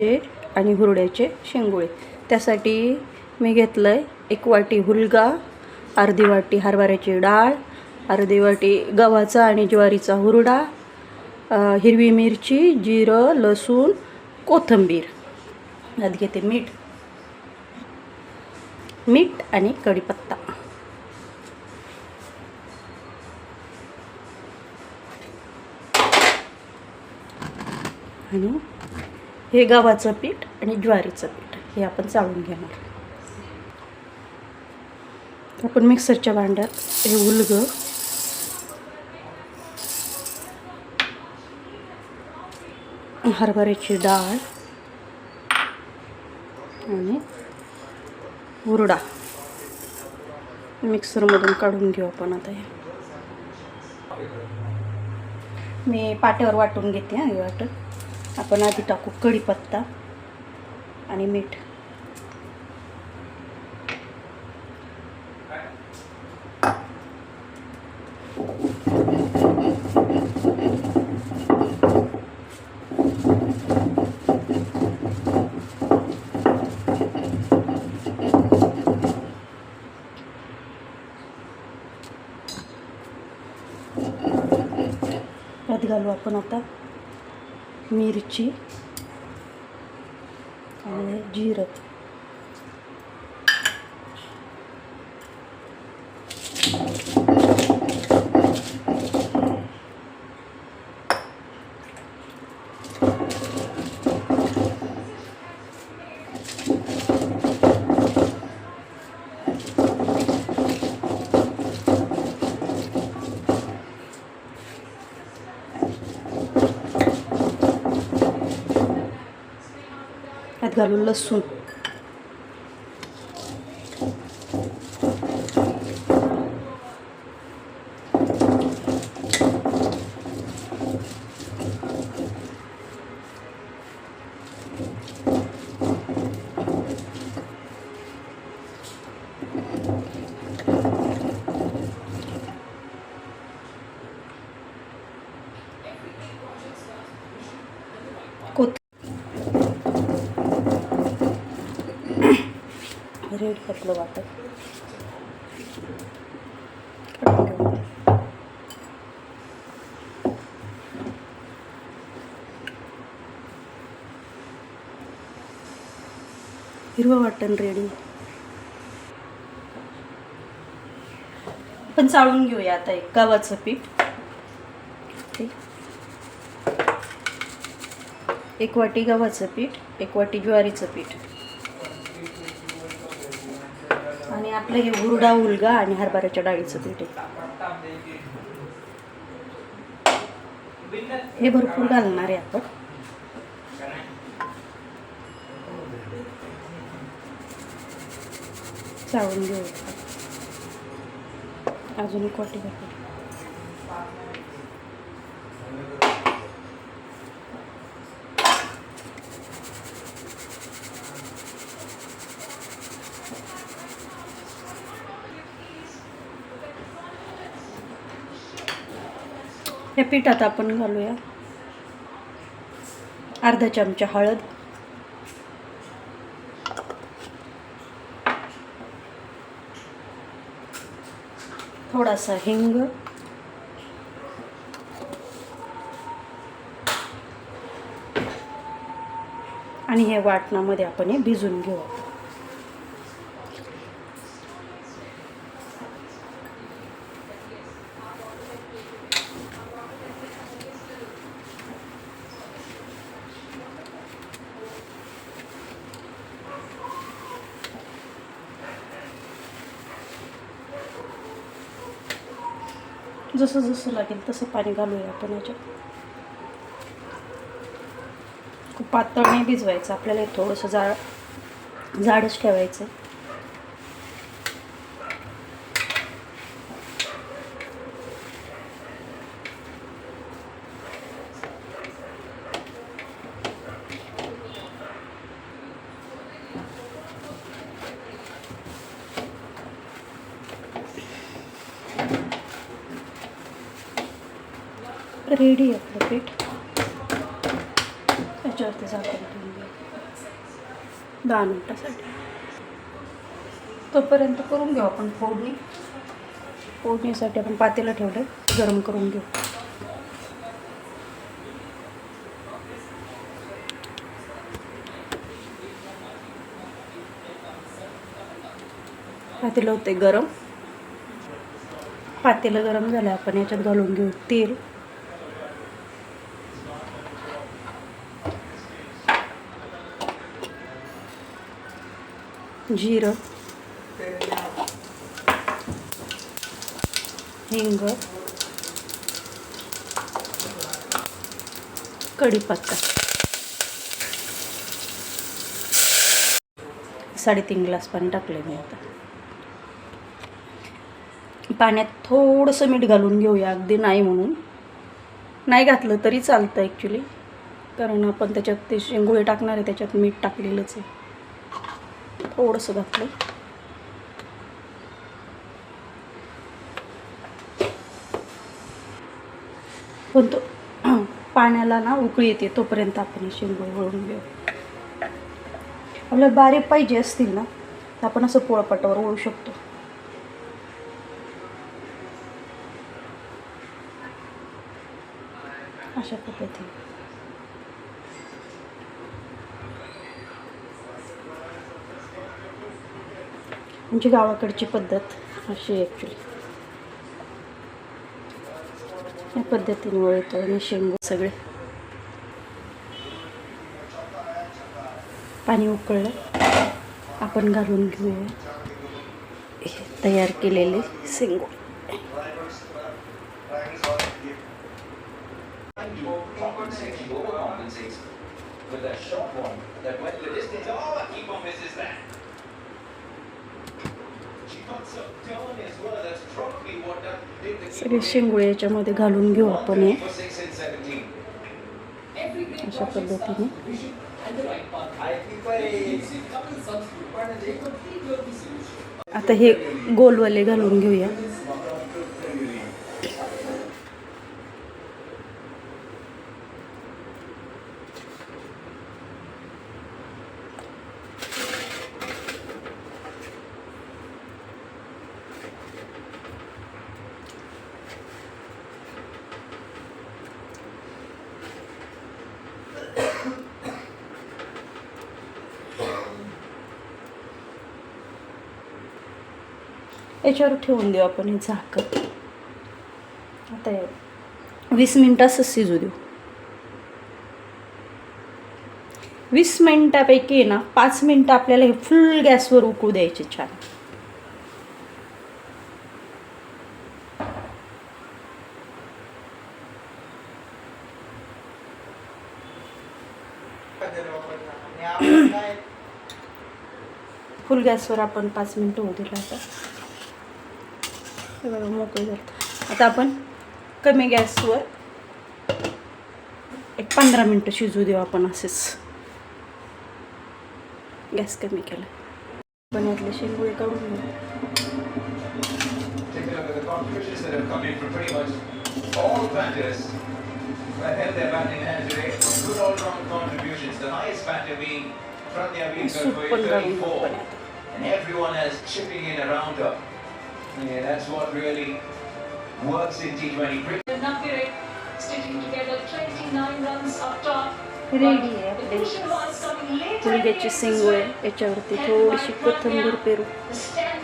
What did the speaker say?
आणि हुरड्याचे शेंगोळे. त्यासाठी मी घेतलं आहे एक वाटी हुलगा अर्धी वाटी हरभऱ्याची डाळ अर्धी वाटी गव्हाचा आणि ज्वारीचा हुरडा हिरवी मिरची जिरं लसूण कोथिंबीर. यात घेते मीठ. मीठ आणि कढीपत्ता. आणि हे गव्हाचं पीठ आणि ज्वारीचं पीठ हे आपण चाळून घेणार. आपण मिक्सरच्या भांड्यात हे उलग हरभऱ्याची डाळ आणि हुरडा मिक्सरमधून काढून घेऊ आपण आता हे. मी पाट्यावर वाटून घेते हां हे वाटत आपण आधी टाकू कढीपत्ता आणि मीठ. यात घालू आपण आता मिरची आणि जिरं. यात घालू लसूण रेड आपलं वाटत. हिरवं वाटण रेडी पण चाळून घेऊया आता एक गव्हाचं पीठ. ठीक. एक वाटी गव्हाचं पीठ एक वाटी ज्वारीचं पीठ आणि आपलं हे हुरडा उलगा आणि हरभऱ्याच्या डाळीचं पीठ आहे. हे भरपूर घालणार आहे आपण. चाळून घेऊ अजून एक वाटी घालू. हे पिठात आपण घालूया. अर्धा चमचा हळद. थोडासा हिंग. आणि हे वाटणामध्ये आपण हे भिजून घेऊ. जसं जसं लागेल तसं पाणी घालूया आपण याच्यात. खूप पातळ नाही भिजवायचं आपल्याला थोडंसं जाड जाडच ठेवायचं रेडी आहे आपलं पीठ. त्याच्यावरती झाकण ठेवून घ्या. दहा मिनटासाठी. तोपर्यंत करून घेऊ आपण फोडणी. फोडणीसाठी आपण पातेलं ठेवलं गरम करून घेऊ. पातेलं होते गरम. पातेलं गरम झालं आपण याच्यात घालून घेऊ तेल जिरं हिंग कढीपत्ता साडेतीन ग्लास पाणी टाकले मी आता. पाण्यात थोडंसं मीठ घालून घेऊया अगदी नाही म्हणून. नाही घातलं तरी चालतं ॲक्च्युली कारण आपण त्याच्यात ते शेंगुळे टाकणार आहे त्याच्यात मीठ टाकलेलंच आहे. थोडंसं घातलं. पण तो पाण्याला ना उकळी येते तोपर्यंत आपण हे शेंगोळे वळून घेऊ. आपल्याला बारीक पाहिजे असतील ना तर आपण असं पोळपाटावर ओळू शकतो. अशा पद्धतीने. म्हणजे गावाकडची पद्धत अशी ॲक्च्युली या पद्धतीने वळतो आणि शेंगू सगळे. पाणी उकळलं. आपण घालून घेऊया. तयार केलेले शेंगू. सगळे शेंगुळे याच्यामध्ये घालून घेऊ आपण हे. अशा पद्धतीने. आता हे गोलवाले घालून घेऊया. याच्यावर ठेवून देऊ आपण हे झाकण. आता वीस मिनिट असंच शिजू देऊ. वीस मिनिटापैकी ना पाच मिनिटं आपल्याला हे फुल गॅसवर उकळू द्यायचे छान. फुल गॅसवर आपण पाच मिनटं होऊ दिलं आता. हे बघा मोक जात आता आपण कमी गॅसवर एक पंधरा मिनटं शिजू देऊ आपण असेच. गॅस कमी केलं. पण यातले शेंगुळे काढून घेऊ. सुपर गरम Yeah, that's what really works in T20 cricket. Nakire sticking together 29 runs up top. Ready आहे The आपले crucial ones coming later in the मुलग्याची innings Shengule as well. याच्यावरती Head थोडीशी by कोथिंबीर Pratnya. Peru The stand